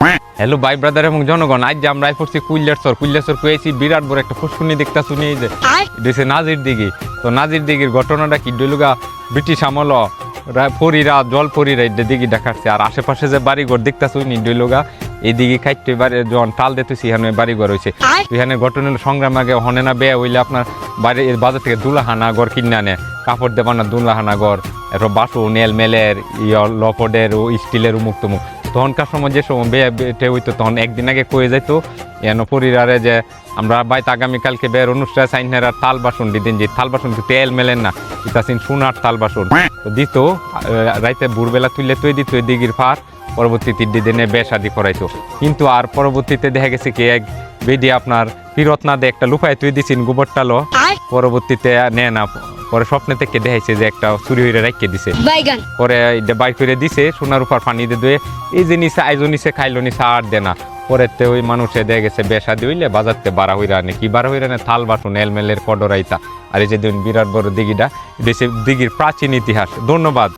Hello ভাই brother এবং জনগণ আজ যে আমরা পড়ছি কুইল্লারসর কুইল্লারসর কুয়েছি বিরাট বড় একটা ফুসফুনি দেখতে শুনি যে। দেশে নাজির দিঘি। তো নাজির দিঘির ঘটনাটা কি? ডেলুগা ব্রিটিশ আমল রা- পরীরা জল পরীরা এটা দিঘি দেখাচ্ছে আর আশেপাশে যে বাড়িঘর দেখতে শুনি ডেলুগা এই দিঘি খাইতে বাড়ি যখন টাল দিতেছি এখানে বাড়িঘর হয়েছে এখানে ঘটনা সংগ্রাম আগে হনে না বে হইলে আপনার বাড়ি এর বাজার থেকে দুলাহানা ঘর কিনে আনে। কাপড় দেবানা দুলাহানা ঘর। এরপর বাসন এল মেলের ইয় লপডের ও স্টিলের উমুক তুমুক তখনকার সময় যে সময় বেটে হইতো, তখন একদিন আগে কয়ে যাইতো, এন পরিবারে যে আমরা বাইতে আগামীকালকে বের অনুষ্ঠান সাইনের আর তাল বাসন দিতেন যে থাল বাসন তেল মেলেন না ইতাসিন সোনার তাল বাসন। তো দিত রাইতে ভোরবেলা তুললে তুই দিত দিঘির ফার পরবর্তীতে দিনে বেশাদি করাইতো। কিন্তু আর পরবর্তীতে দেখা গেছে কি, এক বেডি আপনার ফিরত না দিয়ে একটা লুফায় তুই দিছেন গোবরটালো পরবর্তীতে নেয় না। পরে স্বপ্নে থেকে দেখাইছে যে একটা চুরি হইরে রাখিয়ে দিছে। পরে এটা বাইর করে দিছে সোনার উপর পানি দিয়ে দিয়ে এই যে নিচে আইজো নিচে খাইলো নিচে আর দে না। পরে তে ওই মানুষে দেখে গেছে বেসা দিইলে বাজারতে বাড়া হইরা আনে। কি বাড়া হইরা আনে? থাল বাসন এলমেলের কডরাইতা আর এই যে দিন বিরাট বড় দিঘিটা দেশে দিঘির প্রাচীন ইতিহাস। ধন্যবাদ।